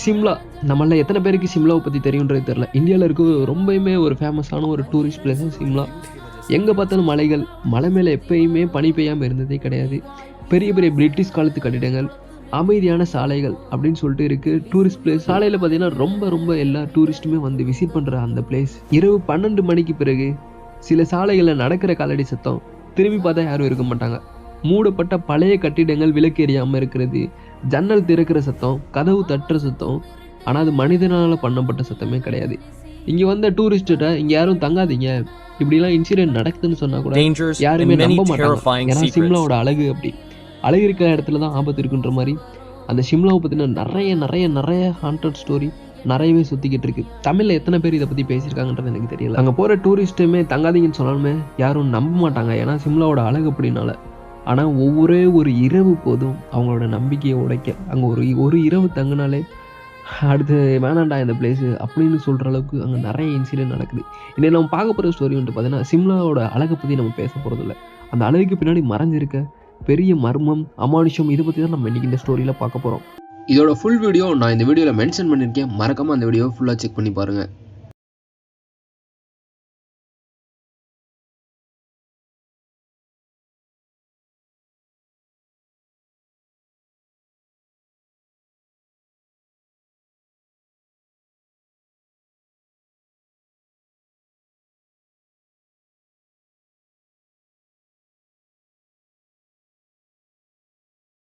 சிம்லா நம்மள எத்தனை பேருக்கு சிம்லாவை பற்றி தெரியுன்றது தெரில இந்தியாவில் இருக்க ரொம்பவுமே ஒரு ஃபேமஸான ஒரு டூரிஸ்ட் பிளேஸும் சிம்லா. எங்கே பார்த்தாலும் மலைகள் மலை மேலே எப்பயுமே பனி பெய்யாமல் இருந்ததே கிடையாது. பெரிய பெரிய பிரிட்டிஷ் காலத்து கட்டிடங்கள் அமைதியான சாலைகள் அப்படின்னு சொல்லிட்டு இருக்குது டூரிஸ்ட் பிளேஸ் சாலையில் பார்த்தீங்கன்னா ரொம்ப ரொம்ப எல்லா டூரிஸ்ட்டுமே வந்து விசிட் பண்ணுற அந்த பிளேஸ் இரவு பன்னெண்டு மணிக்கு பிறகு சில சாலைகளில் நடக்கிற காலடி சத்தம் திரும்பி பார்த்தா யாரும் இருக்க மாட்டாங்க. மூடப்பட்ட பழைய கட்டிடங்கள் விளக்கு எரியாமல் இருக்கிறது. ஜன்னல் திறக்கிற சத்தம் கதவு தட்டுற சத்தம் ஆனால் அது மனிதனால் பண்ணப்பட்ட சத்தமே கிடையாது. இங்கே வந்த டூரிஸ்ட்டை இங்கே யாரும் தங்காதீங்க. இப்படிலாம் இன்சிடென்ட் நடக்குதுன்னு சொன்னால் கூட யாருமே நம்ப மாட்டாங்க. ஏன்னா. சிம்லாவோட அழகு அப்படி. அழகு இருக்கிற இடத்துல தான் ஆபத்து இருக்குன்ற மாதிரி அந்த சிம்லாவை பற்றின நிறைய நிறைய நிறைய ஹாண்டட் ஸ்டோரி நிறையவே சுற்றிக்கிட்டு இருக்கு. தமிழில் எத்தனை பேர் இதை பற்றி பேசியிருக்காங்கன்றது எனக்கு தெரியல. அங்கே போகிற டூரிஸ்ட்டுமே தங்காதீங்கன்னு சொன்னாலுமே யாரும் நம்ப மாட்டாங்க. ஏன்னா சிம்லாவோட அழகு அப்படினால ஆனால் ஒவ்வொரு ஒரு இரவு போதும் அவங்களோட நம்பிக்கையை உடைக்க. அங்கே ஒரு ஒரு இரவு தங்கினாலே அடுத்து வேணாண்டா இந்த பிளேஸு அப்படின்னு சொல்கிற அளவுக்கு அங்கே நிறைய இன்சிடென்ட் நடக்குது. இன்னைக்கு நம்ம பார்க்க போகிற ஸ்டோரி வந்துட்டு பார்த்தீங்கன்னா சிம்லாவோட அழகை பற்றி நம்ம பேச போகிறதில்ல அந்த அழகுக்கு பின்னாடி மறைஞ்சிருக்க பெரிய மர்மம் அமானுஷம் இதை பற்றி தான் நம்ம இன்றைக்கி இந்த ஸ்டோரியில் பார்க்க போகிறோம் இதோட ஃபுல் வீடியோ நான் இந்த வீடியோவில் மென்ஷன் பண்ணியிருக்கேன். மறக்காமல் அந்த வீடியோவை ஃபுல்லாக செக் பண்ணி பாருங்கள்